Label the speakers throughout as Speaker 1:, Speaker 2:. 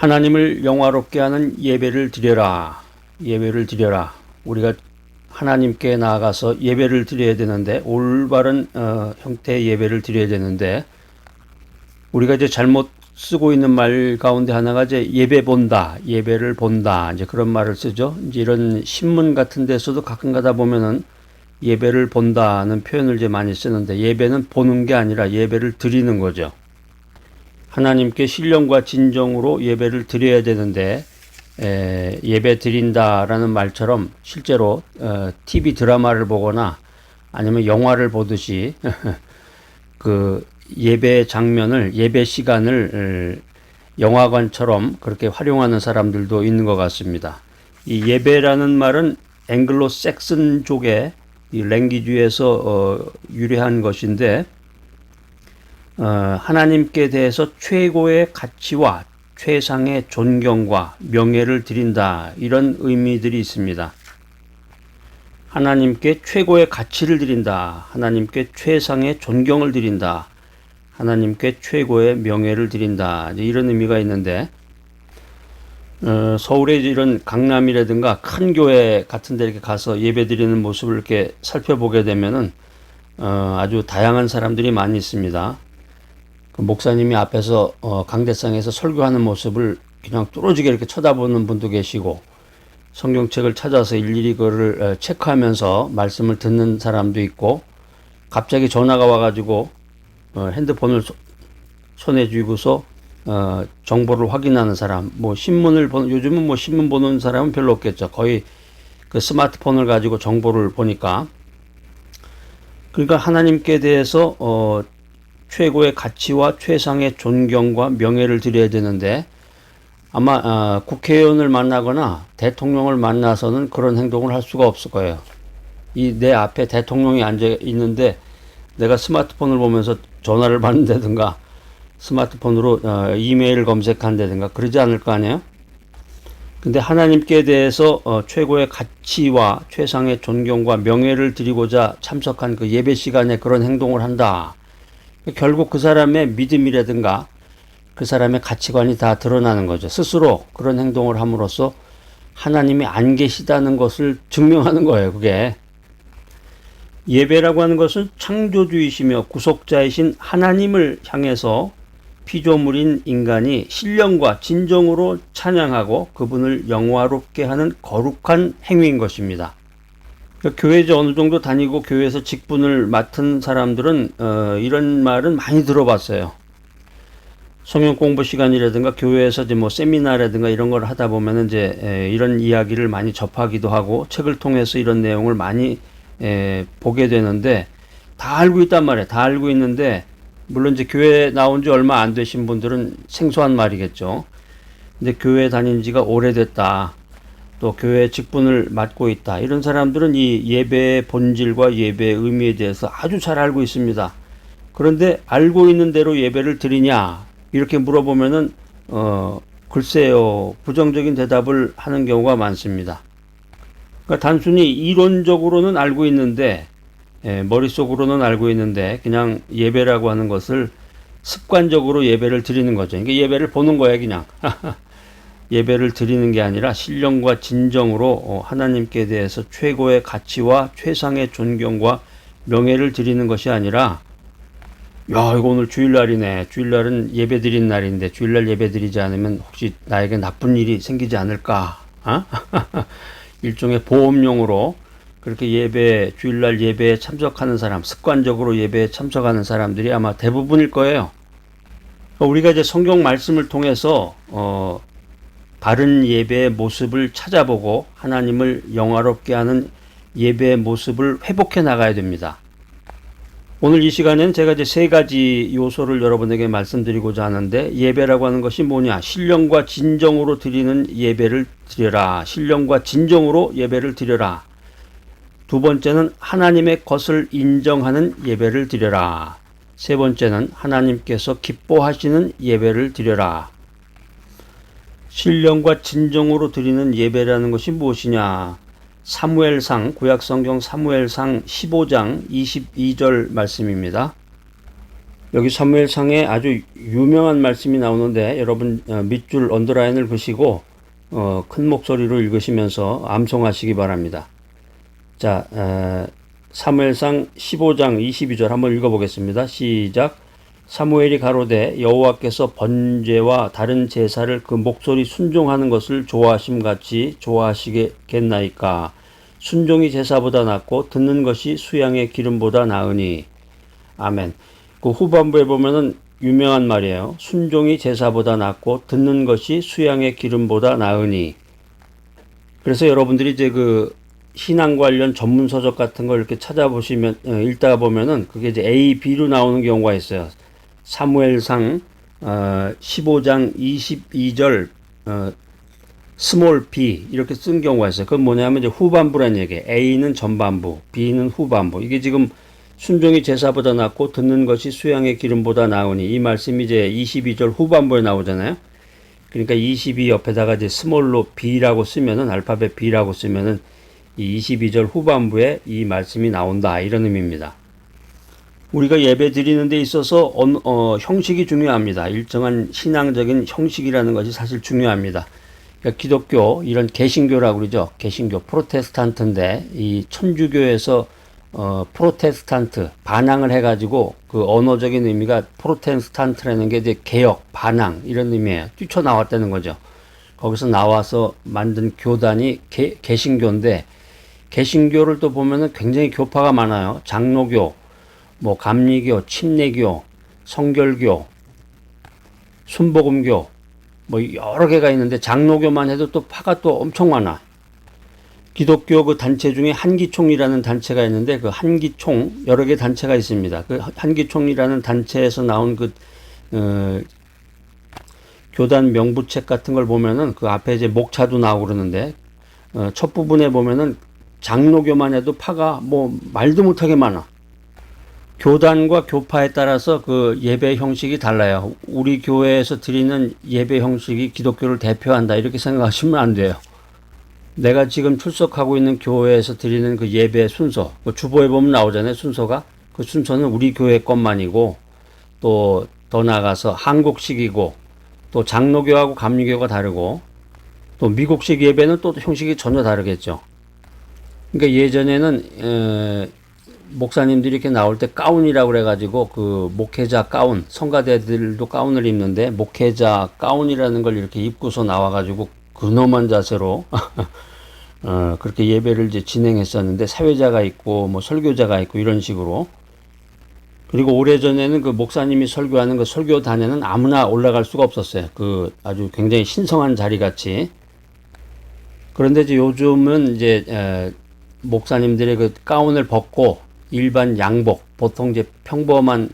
Speaker 1: 하나님을 영화롭게 하는 예배를 드려라. 예배를 드려라. 우리가 하나님께 나아가서 예배를 드려야 되는데 올바른 어, 형태의 예배를 드려야 되는데 우리가 이제 잘못 쓰고 있는 말 가운데 하나가 이제 예배 본다, 예배를 본다, 이제 그런 말을 쓰죠. 이제 이런 신문 같은 데서도 가끔 가다 보면은 예배를 본다는 표현을 이제 많이 쓰는데 예배는 보는 게 아니라 예배를 드리는 거죠. 하나님께 신령과 진정으로 예배를 드려야 되는데 에, 예배 드린다라는 말처럼 실제로 어, TV 드라마를 보거나 아니면 영화를 보듯이 그 예배 장면을 예배 시간을 영화관처럼 그렇게 활용하는 사람들도 있는 것 같습니다. 이 예배라는 말은 앵글로 섹슨 족의 이 랭귀지에서 어, 유래한 것인데 어, 하나님께 대해서 최고의 가치와 최상의 존경과 명예를 드린다 이런 의미들이 있습니다. 하나님께 최고의 가치를 드린다. 하나님께 최상의 존경을 드린다. 하나님께 최고의 명예를 드린다. 이런 의미가 있는데 어, 서울의 이런 강남이라든가 큰 교회 같은 데 이렇게 가서 예배 드리는 모습을 이렇게 살펴보게 되면은 어, 아주 다양한 사람들이 많이 있습니다. 그 목사님이 앞에서 어, 강대상에서 설교하는 모습을 그냥 뚫어지게 이렇게 쳐다보는 분도 계시고 성경책을 찾아서 일일이 그거를 어, 체크하면서 말씀을 듣는 사람도 있고 갑자기 전화가 와가지고 어, 핸드폰을 소, 손에 쥐고서 어, 정보를 확인하는 사람, 뭐 신문을 보는 요즘은 뭐 신문 보는 사람은 별로 없겠죠. 거의 그 스마트폰을 가지고 정보를 보니까 그러니까 하나님께 대해서 어, 최고의 가치와 최상의 존경과 명예를 드려야 되는데 아마 어, 국회의원을 만나거나 대통령을 만나서는 그런 행동을 할 수가 없을 거예요. 이 내 앞에 대통령이 앉아 있는데 내가 스마트폰을 보면서 전화를 받는다든가 스마트폰으로 어, 이메일 검색한다든가 그러지 않을 거 아니에요? 근데 하나님께 대해서 어, 최고의 가치와 최상의 존경과 명예를 드리고자 참석한 그 예배 시간에 그런 행동을 한다. 결국 그 사람의 믿음이라든가 그 사람의 가치관이 다 드러나는 거죠. 스스로 그런 행동을 함으로써 하나님이 안 계시다는 것을 증명하는 거예요, 그게. 예배라고 하는 것은 창조주이시며 구속자이신 하나님을 향해서 피조물인 인간이 신령과 진정으로 찬양하고 그분을 영화롭게 하는 거룩한 행위인 것입니다. 그러니까 교회 에 어느 정도 다니고 교회에서 직분을 맡은 사람들은 어, 이런 말은 많이 들어봤어요. 성경 공부 시간이라든가 교회에서 이제 뭐 세미나라든가 이런 걸 하다 보면 이제 에, 이런 이야기를 많이 접하기도 하고 책을 통해서 이런 내용을 많이 에, 보게 되는데 다 알고 있단 말이에요. 다 알고 있는데 물론 이제 교회 나온 지 얼마 안 되신 분들은 생소한 말이겠죠. 근데 교회 다닌 지가 오래됐다. 또 교회 직분을 맡고 있다. 이런 사람들은 이 예배의 본질과 예배의 의미에 대해서 아주 잘 알고 있습니다. 그런데 알고 있는 대로 예배를 드리냐? 이렇게 물어보면은, 어, 글쎄요. 부정적인 대답을 하는 경우가 많습니다. 그러니까 단순히 이론적으로는 알고 있는데, 예, 머릿속으로는 알고 있는데 그냥 예배라고 하는 것을 습관적으로 예배를 드리는 거죠. 그러니까 예배를 보는 거야 그냥. 예배를 드리는 게 아니라 신령과 진정으로 어, 하나님께 대해서 최고의 가치와 최상의 존경과 명예를 드리는 것이 아니라 야 이거 오늘 주일날이네. 주일날은 예배 드린 날인데 주일날 예배 드리지 않으면 혹시 나에게 나쁜 일이 생기지 않을까? 어? 일종의 보험용으로 그렇게 예배, 주일날 예배에 참석하는 사람, 습관적으로 예배에 참석하는 사람들이 아마 대부분일 거예요. 우리가 이제 성경 말씀을 통해서, 어, 바른 예배의 모습을 찾아보고 하나님을 영화롭게 하는 예배의 모습을 회복해 나가야 됩니다. 오늘 이 시간에는 제가 이제 세 가지 요소를 여러분에게 말씀드리고자 하는데 예배라고 하는 것이 뭐냐? 신령과 진정으로 드리는 예배를 드려라. 신령과 진정으로 예배를 드려라. 두 번째는 하나님의 것을 인정하는 예배를 드려라. 세 번째는 하나님께서 기뻐하시는 예배를 드려라. 신령과 진정으로 드리는 예배라는 것이 무엇이냐? 사무엘상 구약 성경 사무엘상 15장 22절 말씀입니다. 여기 사무엘상에 아주 유명한 말씀이 나오는데 여러분 어, 밑줄 언더라인을 보시고 어, 큰 목소리로 읽으시면서 암송하시기 바랍니다. 자, 에, 사무엘상 15장 22절 한번 읽어보겠습니다. 시작. 사무엘이 가로되 여호와께서 번제와 다른 제사를 그 목소리 순종하는 것을 좋아하심 같이 좋아하시겠나이까 순종이 제사보다 낫고 듣는 것이 수양의 기름보다 나으니 아멘. 그 후반부에 보면은 유명한 말이에요. 순종이 제사보다 낫고 듣는 것이 수양의 기름보다 나으니. 그래서 여러분들이 이제 그 신앙 관련 전문 서적 같은 걸 이렇게 찾아보시면 어, 읽다 보면은 그게 이제 A, B로 나오는 경우가 있어요. 사무엘상 어, 15장 22절 어, 스몰 b 이렇게 쓴 경우가 있어요. 그건 뭐냐면 이제 후반부란 얘기예요. A는 전반부, B는 후반부. 이게 지금 순종이 제사보다 낫고 듣는 것이 수양의 기름보다 나으니 이 말씀이 이제 22절 후반부에 나오잖아요. 그러니까 22 옆에다가 이제 스몰로 B라고 쓰면은 알파벳 B라고 쓰면은 이 22절 후반부에 이 말씀이 나온다 이런 의미입니다. 우리가 예배 드리는 데 있어서 어, 어, 형식이 중요합니다. 일정한 신앙적인 형식이라는 것이 사실 중요합니다. 그러니까 기독교 이런 개신교라고 그러죠. 개신교 프로테스탄트인데 이 천주교에서 어, 프로테스탄트 반항을 해가지고 그 언어적인 의미가 프로테스탄트라는 게 이제 개혁 반항 이런 의미예요. 뛰쳐 나왔다는 거죠. 거기서 나와서 만든 교단이 개, 개신교인데 개신교를 또 보면은 굉장히 교파가 많아요. 장로교, 뭐 감리교, 침례교, 성결교, 순복음교 뭐 여러 개가 있는데 장로교만 해도 또 파가 또 엄청 많아. 기독교 그 단체 중에 한기총이라는 단체가 있는데 그 한기총 여러 개 단체가 있습니다. 그 한기총이라는 단체에서 나온 그 어, 교단 명부책 같은 걸 보면은 그 앞에 이제 목차도 나오고 그러는데 어, 첫 부분에 보면은 장로교만 해도 파가 뭐 말도 못하게 많아. 교단과 교파에 따라서 그 예배 형식이 달라요. 우리 교회에서 드리는 예배 형식이 기독교를 대표한다. 이렇게 생각하시면 안 돼요. 내가 지금 출석하고 있는 교회에서 드리는 그 예배 순서, 그 주보에 보면 나오잖아요. 순서가. 그 순서는 우리 교회 것만이고, 또 더 나아가서 한국식이고, 또 장로교하고 감리교가 다르고, 또 미국식 예배는 또 형식이 전혀 다르겠죠. 그러니까 예전에는 에, 목사님들이 이렇게 나올 때 가운이라고 그래가지고 그 목회자 가운, 성가대들도 가운을 입는데 목회자 가운이라는 걸 이렇게 입고서 나와가지고 근엄한 자세로 어, 그렇게 예배를 이제 진행했었는데 사회자가 있고 뭐 설교자가 있고 이런 식으로 그리고 오래전에는 그 목사님이 설교하는 그 설교단에는 아무나 올라갈 수가 없었어요. 그 아주 굉장히 신성한 자리 같이. 그런데 이제 요즘은 이제 에, 목사님들의 그 가운을 벗고 일반 양복, 보통 이제 평범한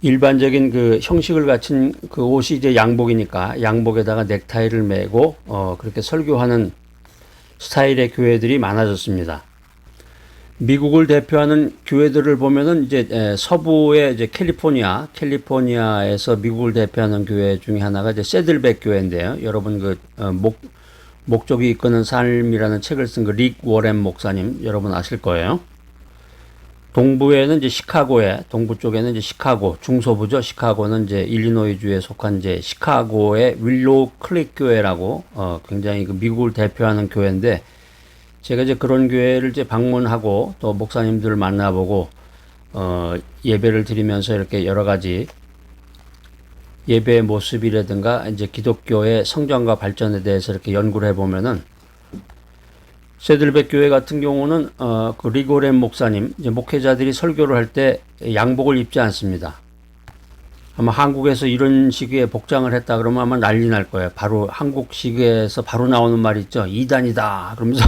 Speaker 1: 일반적인 그 형식을 갖춘 그 옷이 이제 양복이니까 양복에다가 넥타이를 매고 어 그렇게 설교하는 스타일의 교회들이 많아졌습니다. 미국을 대표하는 교회들을 보면은 이제 에, 서부의 이제 캘리포니아, 캘리포니아에서 미국을 대표하는 교회 중에 하나가 이제 세들백 교회인데요. 여러분 그 어, 목, 목적이 이끄는 삶이라는 책을 쓴 그 릭 워렌 목사님 여러분 아실 거예요. 동부에는 이제 시카고에 동부 쪽에는 이제 시카고 중서부죠. 시카고는 이제 일리노이주에 속한 이제 시카고의 윌로우 클릭 교회라고 어 굉장히 그 미국을 대표하는 교회인데 제가 이제 그런 교회를 이제 방문하고 또 목사님들을 만나보고 어 예배를 드리면서 이렇게 여러 가지 예배의 모습이라든가 이제 기독교의 성장과 발전에 대해서 이렇게 연구를 해 보면은 세들백 교회 같은 경우는 어, 그 리고렌 목사님 목회자들이 설교를 할 때 양복을 입지 않습니다. 아마 한국에서 이런 식의 복장을 했다 그러면 아마 난리 날 거예요. 바로 한국식에서 바로 나오는 말 있죠. 이단이다. 그러면서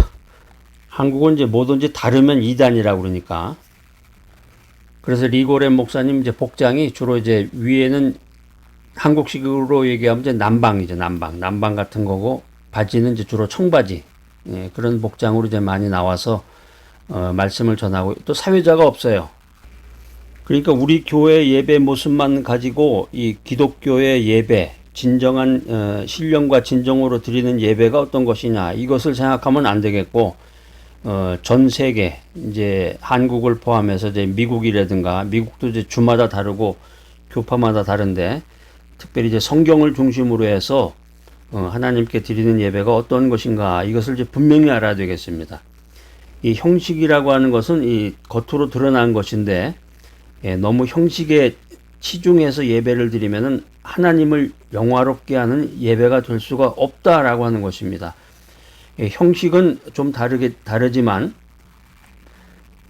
Speaker 1: 한국은 이제 뭐든지 다르면 이단이라고 그러니까. 그래서 리고렌 목사님 이제 복장이 주로 이제 위에는 한국식으로 얘기하면 이제 남방이죠. 남방. 남방 같은 거고 바지는 이제 주로 청바지. 예, 그런 복장으로 이제 많이 나와서 어, 말씀을 전하고 또 사회자가 없어요. 그러니까 우리 교회 예배 모습만 가지고 이 기독교의 예배, 진정한 어, 신령과 진정으로 드리는 예배가 어떤 것이냐 이것을 생각하면 안 되겠고 어, 전 세계 이제 한국을 포함해서 이제 미국이라든가 미국도 이제 주마다 다르고 교파마다 다른데 특별히 이제 성경을 중심으로 해서 어, 하나님께 드리는 예배가 어떤 것인가 이것을 이제 분명히 알아야 되겠습니다. 이 형식이라고 하는 것은 이 겉으로 드러난 것인데 예, 너무 형식에 치중해서 예배를 드리면은 하나님을 영화롭게 하는 예배가 될 수가 없다라고 하는 것입니다. 예, 형식은 좀 다르게 다르지만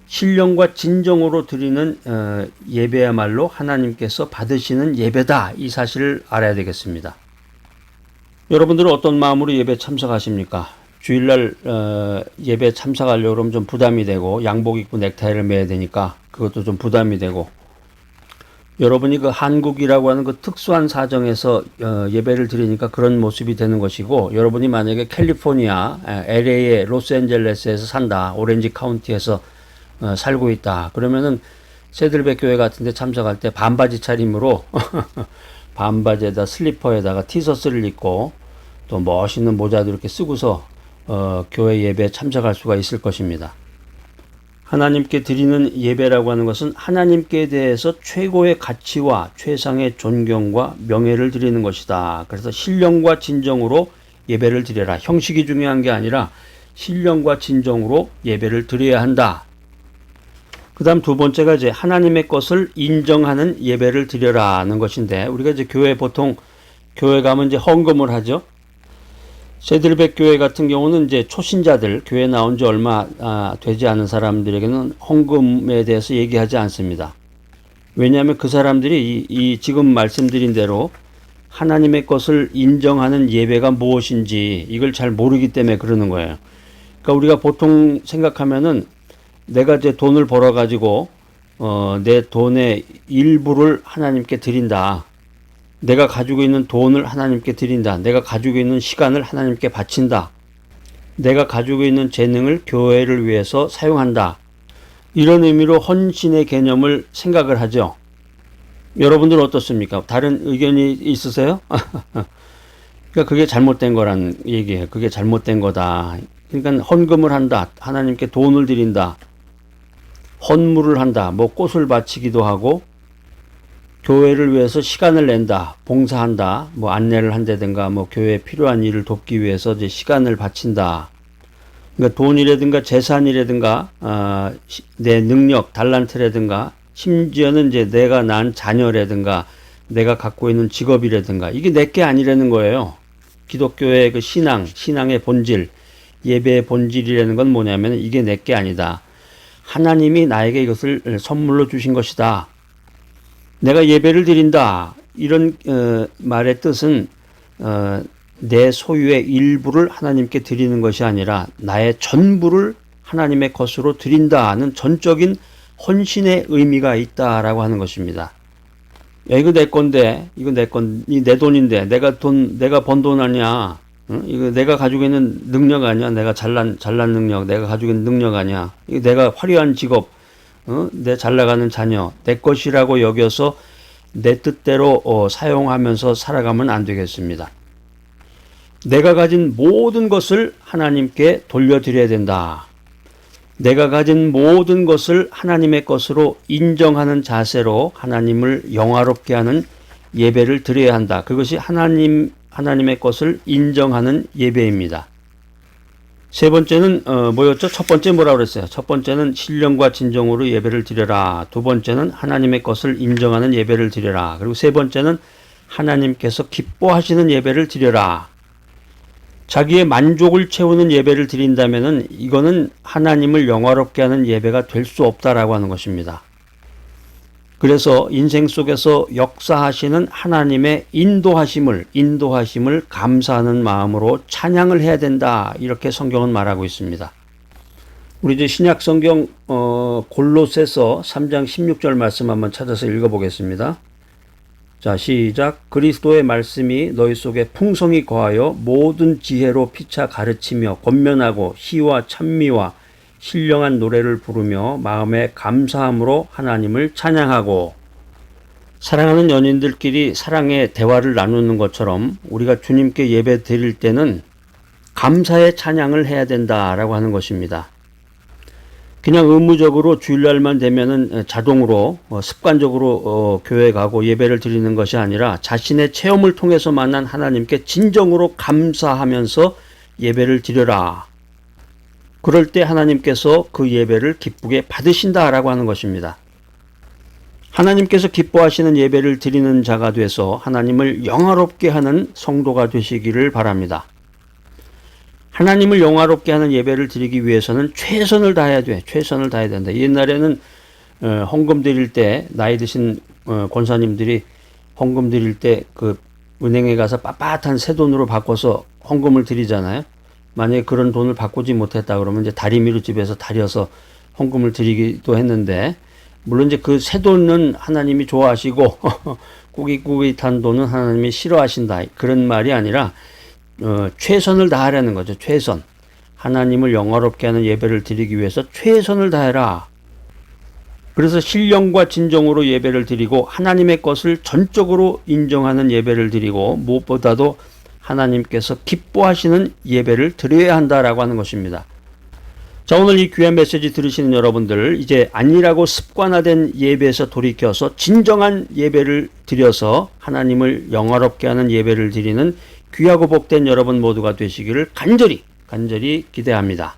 Speaker 1: 신령과 진정으로 드리는 어, 예배야말로 하나님께서 받으시는 예배다 이 사실을 알아야 되겠습니다. 여러분들은 어떤 마음으로 예배 참석하십니까? 주일날 어, 예배 참석하려고 그러면 좀 부담이 되고 양복 입고 넥타이를 매야 되니까 그것도 좀 부담이 되고 여러분이 그 한국이라고 하는 그 특수한 사정에서 어, 예배를 드리니까 그런 모습이 되는 것이고 여러분이 만약에 캘리포니아 LA의 로스앤젤레스에서 산다 오렌지 카운티에서 어, 살고 있다 그러면은 새들배 교회 같은데 참석할 때 반바지 차림으로 반바지에다 슬리퍼에다가 티셔츠를 입고 또 멋있는 모자도 이렇게 쓰고서 어, 교회 예배에 참석할 수가 있을 것입니다. 하나님께 드리는 예배라고 하는 것은 하나님께 대해서 최고의 가치와 최상의 존경과 명예를 드리는 것이다. 그래서 신령과 진정으로 예배를 드려라. 형식이 중요한 게 아니라 신령과 진정으로 예배를 드려야 한다. 그 다음 두 번째가 이제 하나님의 것을 인정하는 예배를 드려라는 것인데, 우리가 이제 교회 보통, 교회 가면 이제 헌금을 하죠. 세들백 교회 같은 경우는 이제 초신자들, 교회 나온 지 얼마 아, 되지 않은 사람들에게는 헌금에 대해서 얘기하지 않습니다. 왜냐하면 그 사람들이 이, 이 지금 말씀드린 대로 하나님의 것을 인정하는 예배가 무엇인지 이걸 잘 모르기 때문에 그러는 거예요. 그러니까 우리가 보통 생각하면은 내가 이제 돈을 벌어 가지고 어, 내 돈의 일부를 하나님께 드린다. 내가 가지고 있는 돈을 하나님께 드린다. 내가 가지고 있는 시간을 하나님께 바친다. 내가 가지고 있는 재능을 교회를 위해서 사용한다. 이런 의미로 헌신의 개념을 생각을 하죠. 여러분들은 어떻습니까? 다른 의견이 있으세요? 그러니까 그게 잘못된 거란 얘기예요. 그게 잘못된 거다. 그러니까 헌금을 한다. 하나님께 돈을 드린다. 헌물을 한다. 뭐 꽃을 바치기도 하고 교회를 위해서 시간을 낸다, 봉사한다, 뭐 안내를 한다든가, 뭐 교회에 필요한 일을 돕기 위해서 이제 시간을 바친다. 그러니까 돈이라든가 재산이라든가, 아, 내 능력, 달란트라든가, 심지어는 이제 내가 난 자녀라든가, 내가 갖고 있는 직업이라든가, 이게 내게 아니라는 거예요. 기독교의 그 신앙, 신앙의 본질, 예배의 본질이라는 건 뭐냐면 이게 내게 아니다. 하나님이 나에게 이것을 선물로 주신 것이다. 내가 예배를 드린다. 이런 어, 말의 뜻은 어, 내 소유의 일부를 하나님께 드리는 것이 아니라 나의 전부를 하나님의 것으로 드린다는 전적인 헌신의 의미가 있다라고 하는 것입니다. 야, 이거 내 건데, 이거 내 건, 이 내 돈인데, 내가 돈, 내가 번 돈 아니야. 응? 이거 내가 가지고 있는 능력 아니야. 내가 잘난, 잘난 능력, 내가 가지고 있는 능력 아니야. 이거 내가 화려한 직업, 어? 내잘 나가는 자녀, 내 것이라고 여겨서 내 뜻대로 어, 사용하면서 살아가면 안 되겠습니다. 내가 가진 모든 것을 하나님께 돌려드려야 된다. 내가 가진 모든 것을 하나님의 것으로 인정하는 자세로 하나님을 영화롭게 하는 예배를 드려야 한다. 그것이 하나님, 하나님의 것을 인정하는 예배입니다. 세 번째는 어, 뭐였죠? 첫 번째 뭐라 그랬어요? 첫 번째는 신령과 진정으로 예배를 드려라. 두 번째는 하나님의 것을 인정하는 예배를 드려라. 그리고 세 번째는 하나님께서 기뻐하시는 예배를 드려라. 자기의 만족을 채우는 예배를 드린다면은 이거는 하나님을 영화롭게 하는 예배가 될 수 없다라고 하는 것입니다. 그래서 인생 속에서 역사하시는 하나님의 인도하심을 인도하심을 감사하는 마음으로 찬양을 해야 된다 이렇게 성경은 말하고 있습니다. 우리 이제 신약 성경 어, 골로새서 3장 16절 말씀 한번 찾아서 읽어 보겠습니다. 자 시작 그리스도의 말씀이 너희 속에 풍성히 거하여 모든 지혜로 피차 가르치며 권면하고 희와 찬미와 신령한 노래를 부르며 마음에 감사함으로 하나님을 찬양하고 사랑하는 연인들끼리 사랑의 대화를 나누는 것처럼 우리가 주님께 예배 드릴 때는 감사의 찬양을 해야 된다라고 하는 것입니다. 그냥 의무적으로 주일날만 되면은 자동으로 어, 습관적으로 어, 교회 가고 예배를 드리는 것이 아니라 자신의 체험을 통해서 만난 하나님께 진정으로 감사하면서 예배를 드려라. 그럴 때 하나님께서 그 예배를 기쁘게 받으신다라고 하는 것입니다. 하나님께서 기뻐하시는 예배를 드리는 자가 돼서 하나님을 영화롭게 하는 성도가 되시기를 바랍니다. 하나님을 영화롭게 하는 예배를 드리기 위해서는 최선을 다해야 돼. 최선을 다해야 된다. 옛날에는 어, 헌금 드릴 때 나이 드신 어, 권사님들이 헌금 드릴 때 그 은행에 가서 빳빳한 새 돈으로 바꿔서 헌금을 드리잖아요. 만약에 그런 돈을 바꾸지 못했다 그러면 이제 다리미로 집에서 다려서 헌금을 드리기도 했는데 물론 이제 그 새 돈은 하나님이 좋아하시고 꾸깃꾸깃한 돈은 하나님이 싫어하신다 그런 말이 아니라 어, 최선을 다하라는 거죠. 최선. 하나님을 영화롭게 하는 예배를 드리기 위해서 최선을 다해라. 그래서 신령과 진정으로 예배를 드리고 하나님의 것을 전적으로 인정하는 예배를 드리고 무엇보다도 하나님께서 기뻐하시는 예배를 드려야 한다라고 하는 것입니다. 자, 오늘 이 귀한 메시지 들으시는 여러분들, 이제 안일하고 습관화된 예배에서 돌이켜서 진정한 예배를 드려서 하나님을 영화롭게 하는 예배를 드리는 귀하고 복된 여러분 모두가 되시기를 간절히, 간절히 기대합니다.